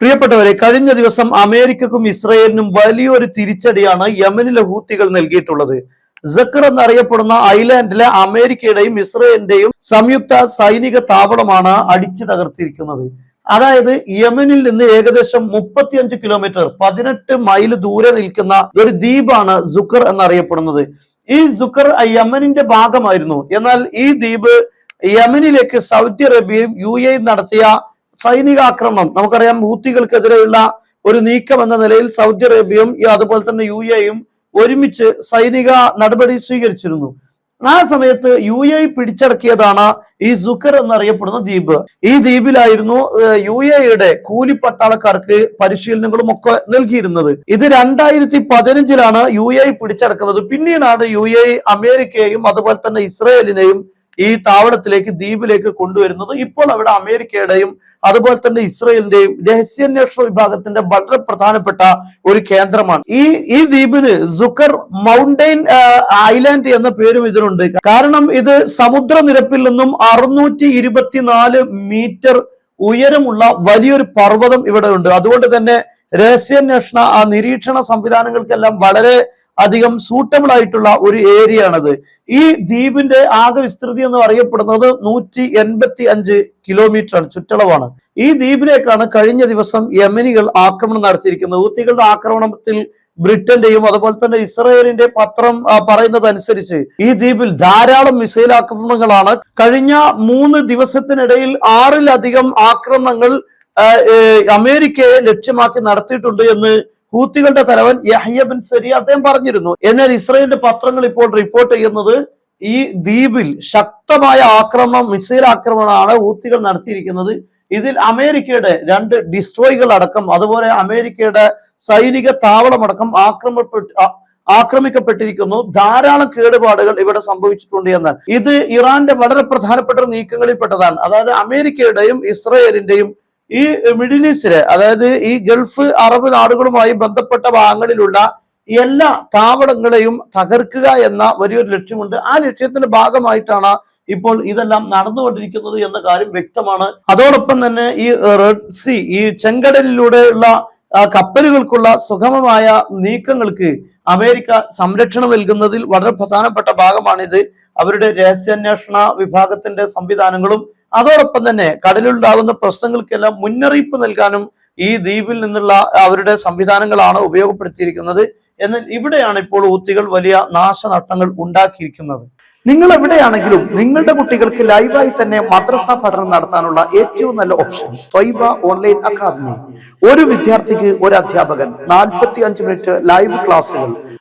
പ്രിയപ്പെട്ടവരെ കഴിഞ്ഞ ദിവസം അമേരിക്കക്കും ഇസ്രയേലിനും വലിയൊരു തിരിച്ചടിയാണ് യമനിലെ ഹൂത്തികൾ നൽകിയിട്ടുള്ളത്. സക്കർ എന്നറിയപ്പെടുന്ന ഐലാൻഡിലെ അമേരിക്കയുടെയും ഇസ്രയേലിന്റെയും സംയുക്ത സൈനിക താവളമാണ് അടിച്ചു തകർത്തിരിക്കുന്നത്. അതായത് യമനിൽ നിന്ന് ഏകദേശം മുപ്പത്തിയഞ്ച് കിലോമീറ്റർ പതിനെട്ട് മൈൽ ദൂരെ നിൽക്കുന്ന ഒരു ദ്വീപാണ് സുക്കർ എന്നറിയപ്പെടുന്നത്. ഈ സുക്കർ യമനിന്റെ ഭാഗമായിരുന്നു. എന്നാൽ ഈ ദ്വീപ് യമനിലേക്ക് സൗദി അറേബ്യയും യു നടത്തിയ സൈനികാക്രമണം നമുക്കറിയാം ഹൂത്തികൾക്കെതിരെയുള്ള ഒരു നീക്കം എന്ന നിലയിൽ സൗദി അറേബ്യയും അതുപോലെ തന്നെ യു എയും ഒരുമിച്ച് സൈനിക നടപടി സ്വീകരിച്ചിരുന്നു. ആ സമയത്ത് യു എ പിടിച്ചടക്കിയതാണ് ഈ സുക്കർ എന്നറിയപ്പെടുന്ന ദ്വീപ്. ഈ ദ്വീപിലായിരുന്നു യു എയുടെ കൂലിപ്പട്ടാളക്കാർക്ക് പരിശീലനങ്ങളും ഒക്കെ നൽകിയിരുന്നത്. ഇത് രണ്ടായിരത്തി പതിനഞ്ചിലാണ് യു എ പിടിച്ചടക്കുന്നത്. പിന്നീടാണ് യു എ അമേരിക്കയെയും അതുപോലെ തന്നെ ഇസ്രയേലിനെയും ഈ താവളത്തിലേക്ക് ദ്വീപിലേക്ക് കൊണ്ടുവരുന്നത് ഇപ്പോൾ അവിടെ അമേരിക്കയുടെയും അതുപോലെ തന്നെ ഇസ്രയേലിന്റെയും രഹസ്യാന്വേഷണ വിഭാഗത്തിന്റെ വളരെ പ്രധാനപ്പെട്ട ഒരു കേന്ദ്രമാണ്. ഈ ഈ ദ്വീപിന് സുക്കർ മൗണ്ടെയിൻ ഐലാൻഡ് എന്ന പേരും ഇതിനുണ്ട്. കാരണം ഇത് സമുദ്രനിരപ്പിൽ നിന്നും അറുന്നൂറ്റി മീറ്റർ ഉയരമുള്ള വലിയൊരു പർവതം ഇവിടെ ഉണ്ട് അതുകൊണ്ട് തന്നെ രഹസ്യാന്വേഷണ ആ നിരീക്ഷണ സംവിധാനങ്ങൾക്കെല്ലാം വളരെ അധികം സൂട്ടബിൾ ആയിട്ടുള്ള ഒരു ഏരിയ ആണത്. ഈ ദ്വീപിന്റെ ആകെ വിസ്തൃതി എന്ന് അറിയപ്പെടുന്നത് നൂറ്റി എൺപത്തി അഞ്ച് കിലോമീറ്റർ ആണ് ചുറ്റളവാണ്. ഈ ദ്വീപിലേക്കാണ് കഴിഞ്ഞ ദിവസം യമനികൾ ആക്രമണം നടത്തിയിരിക്കുന്നത്. ഊത്തികളുടെ ആക്രമണത്തിൽ ബ്രിട്ടന്റെയും അതുപോലെ തന്നെ ഇസ്രയേലിന്റെ പത്രം പറയുന്നത് അനുസരിച്ച് ഈ ദ്വീപിൽ ധാരാളം മിസൈൽ ആക്രമണങ്ങളാണ്. കഴിഞ്ഞ മൂന്ന് ദിവസത്തിനിടയിൽ ആറിലധികം ആക്രമണങ്ങൾ അമേരിക്കയെ ലക്ഷ്യമാക്കി നടത്തിയിട്ടുണ്ട് എന്ന് ഹൂത്തികളുടെ തലവൻ യഹ്യ ബിൻ സരി അദ്ദേഹം പറഞ്ഞിരുന്നു. എന്നാൽ ഇസ്രയേലിന്റെ പത്രങ്ങൾ ഇപ്പോൾ റിപ്പോർട്ട് ചെയ്യുന്നത് ഈ ദ്വീപിൽ ശക്തമായ ആക്രമണം മിസൈൽ ആക്രമണമാണ് ഹൂത്തികൾ നടത്തിയിരിക്കുന്നത്. ഇതിൽ അമേരിക്കയുടെ രണ്ട് ഡിസ്ട്രോയികൾ അടക്കം അതുപോലെ അമേരിക്കയുടെ സൈനിക താവളമടക്കം ആക്രമപ്പെട്ട് ആക്രമിക്കപ്പെട്ടിരിക്കുന്നു. ധാരാളം കേടുപാടുകൾ ഇവിടെ സംഭവിച്ചിട്ടുണ്ട് എന്നാൽ ഇത് ഇറാന്റെ വളരെ പ്രധാനപ്പെട്ട നീക്കങ്ങളിൽപ്പെട്ടതാണ്. അതായത് അമേരിക്കയുടെയും ഇസ്രയേലിന്റെയും ഈ മിഡിൽ ഈസ്റ്റിലെ അതായത് ഈ ഗൾഫ് അറബ് നാടുകളുമായി ബന്ധപ്പെട്ട ഭാഗങ്ങളിലുള്ള എല്ലാ താവളങ്ങളെയും തകർക്കുക എന്ന വലിയൊരു ലക്ഷ്യമുണ്ട്. ആ ലക്ഷ്യത്തിന്റെ ഭാഗമായിട്ടാണ് ഇപ്പോൾ ഇതെല്ലാം നടന്നുകൊണ്ടിരിക്കുന്നത് എന്ന കാര്യം വ്യക്തമാണ്. അതോടൊപ്പം തന്നെ ഈ റെഡ് സി ഈ ചെങ്കടലിലൂടെയുള്ള കപ്പലുകൾക്കുള്ള സുഗമമായ നീക്കങ്ങൾക്ക് അമേരിക്ക സംരക്ഷണം നൽകുന്നതിൽ വളരെ പ്രധാനപ്പെട്ട ഭാഗമാണിത്. അവരുടെ രഹസ്യാന്വേഷണ വിഭാഗത്തിന്റെ സംവിധാനങ്ങളും അതോടൊപ്പം തന്നെ കടലിലുണ്ടാകുന്ന പ്രശ്നങ്ങൾക്കെല്ലാം മുന്നറിയിപ്പ് നൽകാനും ഈ ദ്വീപിൽ നിന്നുള്ള അവരുടെ സംവിധാനങ്ങളാണ് ഉപയോഗപ്പെടുത്തിയിരിക്കുന്നത്. എന്നാൽ ഇവിടെയാണ് ഇപ്പോൾ ഊത്തികൾ വലിയ നാശനഷ്ടങ്ങൾ ഉണ്ടാക്കിയിരിക്കുന്നത്. നിങ്ങൾ എവിടെയാണെങ്കിലും നിങ്ങളുടെ കുട്ടികൾക്ക് ലൈവായി തന്നെ മദ്രസ പഠനം നടത്താനുള്ള ഏറ്റവും നല്ല ഓപ്ഷൻ ത്വൈബ ഓൺലൈൻ അക്കാദമി. ഒരു വിദ്യാർത്ഥിക്ക് ഒരു അധ്യാപകൻ നാൽപ്പത്തി അഞ്ച് മിനിറ്റ് ലൈവ് ക്ലാസുകൾ